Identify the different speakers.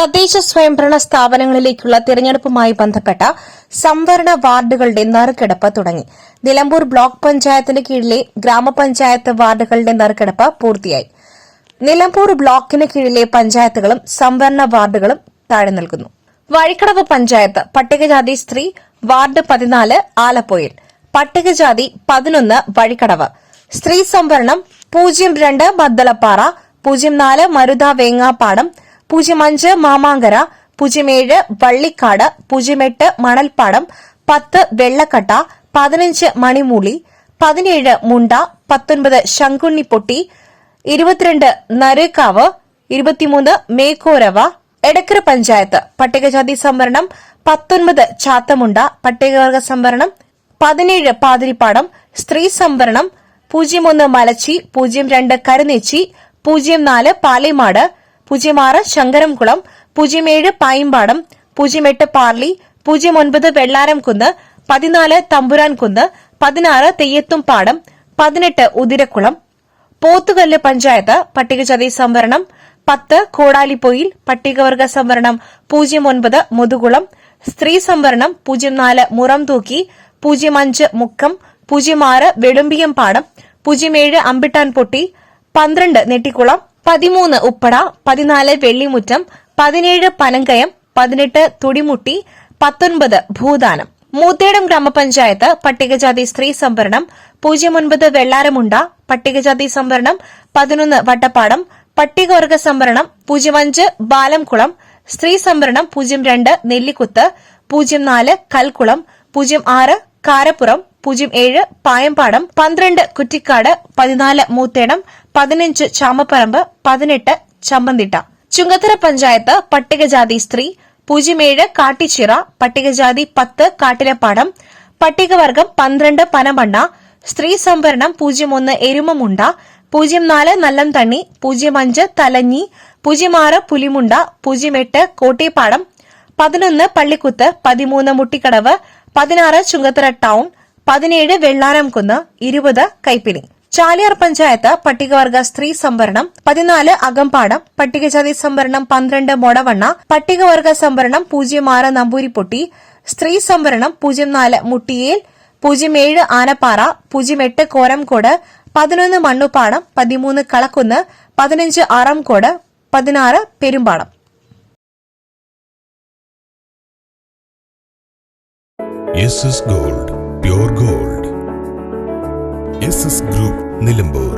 Speaker 1: തദ്ദേശ സ്വയംഭരണ സ്ഥാപനങ്ങളിലേക്കുള്ള തിരഞ്ഞെടുപ്പുമായി ബന്ധപ്പെട്ട സംവരണ വാർഡുകളുടെ നറുക്കെടുപ്പ് തുടങ്ങി നിലമ്പൂർ ബ്ലോക്ക് പഞ്ചായത്തിന് കീഴിലെ ഗ്രാമപഞ്ചായത്ത് വാർഡുകളുടെ നറുക്കെടുപ്പ് പൂർത്തിയായി നിലമ്പൂർ ബ്ലോക്കിന് കീഴിലെ പഞ്ചായത്തുകളും സംവരണ വാർഡുകളും താഴെ നിൽക്കുന്നു വഴിക്കടവ് പഞ്ചായത്ത് പട്ടികജാതി സ്ത്രീ വാർഡ് പതിനാല് ആലപ്പുഴയിൽ പട്ടികജാതി പതിനൊന്ന് വഴിക്കടവ് സ്ത്രീ സംവരണം പൂജ്യം രണ്ട് ബദ്ദലപ്പാറ പൂജ്യം നാല് മരുത വേങ്ങാപ്പാടം പൂജ്യം അഞ്ച് മാമാങ്കര പൂജ്യം ഏഴ് വള്ളിക്കാട് പൂജ്യം എട്ട് മണൽപ്പാടം പത്ത് വെള്ളക്കട്ട പതിനഞ്ച് മണിമൂളി പതിനേഴ് മുണ്ട പത്തൊൻപത് ശങ്കുണ്ണിപ്പൊട്ടി ഇരുപത്തിരണ്ട് നരേക്കാവ് ഇരുപത്തിമൂന്ന് മേക്കോരവ എടക്കര പഞ്ചായത്ത് പട്ടികജാതി സംവരണം പത്തൊൻപത് ചാത്തമുണ്ട പട്ടികവർഗ സംവരണം പതിനേഴ് പാതിരിപ്പാടം സ്ത്രീ സംവരണം പൂജ്യം ഒന്ന് മലച്ചി പൂജ്യം രണ്ട് കരുനേച്ചി പൂജ്യം നാല് പാലൈമാട് പൂജ്യം ആറ് ശങ്കരംകുളം പൂജ്യം ഏഴ് പായമ്പാടം പൂജ്യം എട്ട് പാർലി പൂജ്യം ഒൻപത് വെള്ളാരംകുന്ന് പതിനാല് തമ്പുരാൻകുന്ന് പതിനാറ് തെയ്യത്തും പാടം പതിനെട്ട് ഉതിരക്കുളം പോത്തുകല്ല് പഞ്ചായത്ത് പട്ടികജാതി സംവരണം പത്ത് കോടാലിപ്പൊയിൽ പട്ടികവർഗ സംവരണം പൂജ്യം ഒൻപത് മുതുകുളം സ്ത്രീ സംവരണം പൂജ്യം നാല് മുറം തൂക്കി പൂജ്യം അഞ്ച് മുക്കം പൂജ്യം ആറ് വെളുമ്പിയം പാടം പൂജ്യം ഏഴ് അമ്പിട്ടാൻ പൊട്ടി പന്ത്രണ്ട് നെട്ടിക്കുളം പതിമൂന്ന് ഉപ്പട പതിനാല് വെള്ളിമുറ്റം പതിനേഴ് പനങ്കയം പതിനെട്ട് തുടിമുട്ടി പത്തൊൻപത് ഭൂദാനം മൂത്തേടം ഗ്രാമപഞ്ചായത്ത് പട്ടികജാതി സ്ത്രീ സംവരണം പൂജ്യം ഒൻപത് വെള്ളാരമുണ്ട പട്ടികജാതി സംവരണം പതിനൊന്ന് വട്ടപ്പാടം പട്ടികവർഗ സംവരണം പൂജ്യം അഞ്ച് ബാലംകുളം സ്ത്രീ സംവരണം പൂജ്യം രണ്ട് നെല്ലിക്കുത്ത് പൂജ്യം നാല് കൽക്കുളം പൂജ്യം ആറ് കാരപ്പുറം പൂജ്യം ഏഴ് പായംപാടം പന്ത്രണ്ട് കുറ്റിക്കാട് പതിനാല് മൂത്തേണം പതിനഞ്ച് ചാമപ്പറമ്പ് പതിനെട്ട് ചമ്പന്തിട്ട ചുങ്കത്തറ പഞ്ചായത്ത് പട്ടികജാതി സ്ത്രീ പൂജ്യം ഏഴ് കാട്ടിച്ചിറ പട്ടികജാതി പത്ത് കാട്ടിലപ്പാടം പട്ടികവർഗം പന്ത്രണ്ട് പനമണ്ണ സ്ത്രീ സംവരണം പൂജ്യം ഒന്ന് എരുമമുണ്ട പൂജ്യം നാല് നല്ലംതണ്ണി പൂജ്യം അഞ്ച് തലഞ്ഞി പൂജ്യം ആറ് പുലിമുണ്ട പൂജ്യം എട്ട് കോട്ടിപ്പാടം പതിനൊന്ന് പള്ളിക്കുത്ത് പതിമൂന്ന് മുട്ടിക്കടവ് പതിനാറ് ചുങ്കത്തറ ടൌൺ പതിനേഴ് വെള്ളാരംകുന്ന് ഇരുപത് കൈപ്പിനി ചാലിയാർ പഞ്ചായത്ത് പട്ടികവർഗ സ്ത്രീ സംവരണം പതിനാല് അകമ്പാടം പട്ടികജാതി സംവരണം പന്ത്രണ്ട് മൊടവണ്ണ പട്ടികവർഗ സംവരണം പൂജ്യം ആറ് നമ്പൂരിപ്പൊട്ടി സ്ത്രീ സംവരണം പൂജ്യം നാല് മുട്ടിയേൽ പൂജ്യം ഏഴ് ആനപ്പാറ പൂജ്യം എട്ട് കോരംകോട് പതിനൊന്ന് മണ്ണുപ്പാടം പതിമൂന്ന് കളക്കുന്ന് പതിനഞ്ച് ആറംകോട് പതിനാറ് Perumpadam gold aces group Nilambur